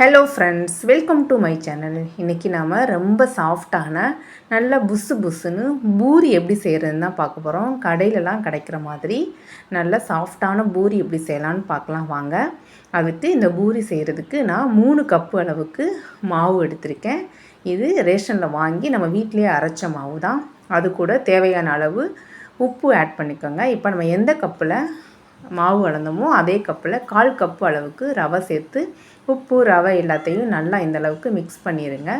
Hello friends welcome to my channel இன்றைக்கி நாம் ரொம்ப சாஃப்டான நல்ல புஸ்ஸு புஸ்ஸுன்னு பூரி எப்படி செய்கிறதுன்னு தான் பார்க்க போகிறோம் கடையிலலாம் கிடைக்கிற மாதிரி நல்ல சாஃப்டான பூரி எப்படி செய்யலான்னு பார்க்கலாம். வாங்க. அதுக்கு இந்த பூரி செய்கிறதுக்கு நான் மூணு கப்பு அளவுக்கு மாவு எடுத்திருக்கேன். இது ரேஷனில் வாங்கி நம்ம வீட்டிலேயே அரைச்ச மாவு தான். அது கூட தேவையான அளவு உப்பு ஆட் பண்ணிக்கோங்க. இப்போ நம்ம எந்த கப்பில் மாவு அளந்தோமோ அதே கப்பில் கால் கப்பு அளவுக்கு ரவை சேர்த்து உப்பு ரவை எல்லாத்தையும் நல்லா இந்த அளவுக்கு மிக்ஸ் பண்ணிடுங்க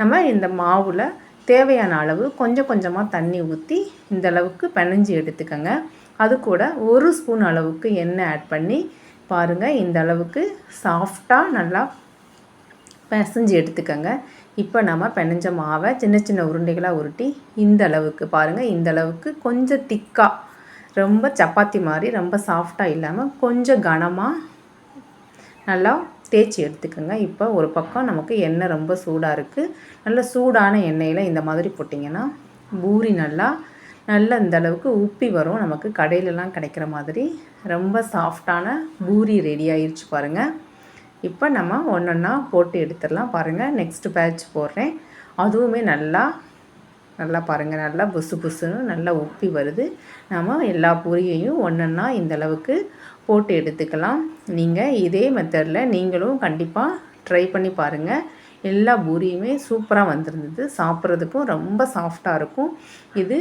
நம்ம இந்த மாவில் தேவையான அளவு கொஞ்சம் கொஞ்சமாக தண்ணி ஊற்றி இந்த அளவுக்கு பிணைஞ்சி எடுத்துக்கோங்க. அது கூட ஒரு ஸ்பூன் அளவுக்கு எண்ணெய் ஆட் பண்ணி பாருங்கள் இந்த அளவுக்கு சாஃப்டாக நல்லா பிசைஞ்சு எடுத்துக்கோங்க. இப்போ நம்ம பிணைஞ்ச மாவை சின்ன சின்ன உருண்டைகளாக உருட்டி இந்த அளவுக்கு பாருங்கள் இந்த அளவுக்கு கொஞ்சம் திக்காக ரொம்ப சப்பாத்தி மாதிரி ரொம்ப சாஃப்டாக இல்லாமல் கொஞ்சம் கனமாக நல்லா தேய்ச்சி எடுத்துக்கோங்க. இப்போ ஒரு பக்கம் நமக்கு எண்ணெய் ரொம்ப சூடாக இருக்குது நல்ல சூடான எண்ணெயில் இந்த மாதிரி போட்டிங்கன்னா பூரி நல்லா நல்லா இந்த அளவுக்கு உப்பி வரும். நமக்கு கடையிலலாம் கிடைக்கிற மாதிரி ரொம்ப சாஃப்டான பூரி ரெடி ஆயிடுச்சு பாருங்கள் இப்போ நம்ம ஒன்றொன்னா போட்டு எடுத்துடலாம் பாருங்கள் நெக்ஸ்ட் பேட்ச் போடுறேன். அதுவுமே நல்லா நல்லா பாருங்கள் நல்லா புசு புசுன்னு நல்லா உப்பி வருது. நம்ம எல்லா பூரியையும் ஒன்றொன்னா இந்தளவுக்கு போட்டு எடுத்துக்கலாம். நீங்கள் இதே மெத்தடில் நீங்களும் கண்டிப்பாக ட்ரை பண்ணி பாருங்கள் எல்லா பூரியுமே சூப்பராக வந்திருந்தது. சாப்பிட்றதுக்கும் ரொம்ப சாஃப்டாக இருக்கும். இது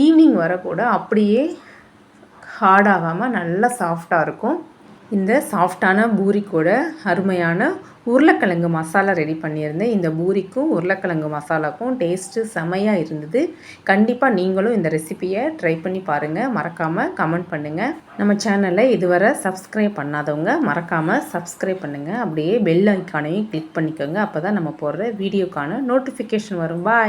ஈவினிங் வரக்கூட அப்படியே ஹார்டாகாமல் நல்லா சாஃப்டாக இருக்கும். இந்த சாஃப்டான பூரி கூட அருமையான உருளைக்கிழங்கு மசாலா ரெடி பண்ணியிருந்தேன். இந்த பூரிக்கும் உருளைக்கிழங்கு மசாலாக்கும் டேஸ்ட்டு செமையாக இருந்தது. கண்டிப்பாக நீங்களும் இந்த ரெசிப்பியை ட்ரை பண்ணி பாருங்கள் மறக்காமல் கமெண்ட் பண்ணுங்கள் நம்ம சேனலை இதுவரை சப்ஸ்கிரைப் பண்ணாதவங்க மறக்காமல் சப்ஸ்கிரைப் பண்ணுங்கள் அப்படியே பெல் ஐக்கானையும் கிளிக் பண்ணிக்கோங்க. அப்போ தான் நம்ம போடுற வீடியோக்கான நோட்டிஃபிகேஷன் வரும். பாய்